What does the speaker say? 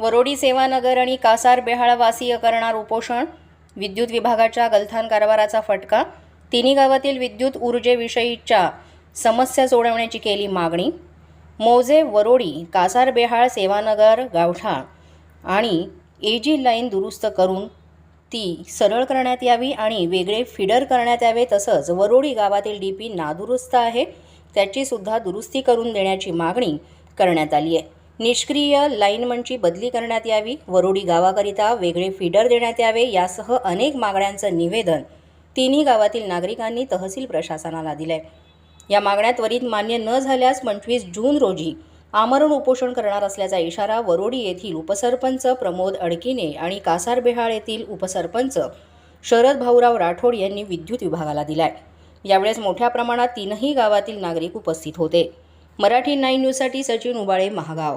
वरोडी सेवानगर आणि कासार बेहाळवासीय करणार उपोषण विद्युत विभागाच्या गलथान कारभाराचा फटका तिन्ही गावातील विद्युत ऊर्जेविषयीच्या समस्या सोडवण्याची केली मागणी. मोजे वरोडी कासार बेहाळ सेवानगर गावठा आणि ए जी लाईन दुरुस्त करून ती सरळ करण्यात यावी आणि वेगळे फिडर करण्यात यावे तसंच वरोडी गावातील डी पी नादुरुस्त आहे त्याची सुद्धा दुरुस्ती करून देण्याची मागणी करण्यात आली आहे. निष्क्रिय लाईनमनची बदली करण्यात यावी वरोडी गावाकरिता वेगळे फीडर देण्यात यावे यासह अनेक मागण्यांचं निवेदन तिन्ही गावातील नागरिकांनी तहसील प्रशासनाला दिलंय. या मागण्या त्वरित मान्य न झाल्यास पंचवीस जून रोजी आमरण उपोषण करणार असल्याचा इशारा वरोडी येथील उपसरपंच प्रमोद अडकिने आणि कासारबेहाळ येथील उपसरपंच शरद भाऊराव राठोड यांनी विद्युत विभागाला दिलाय. यावेळेस मोठ्या प्रमाणात तीनही गावातील नागरिक उपस्थित होते. मराठी नाईन न्यूजसाठी सचिन उबाळे महागाव.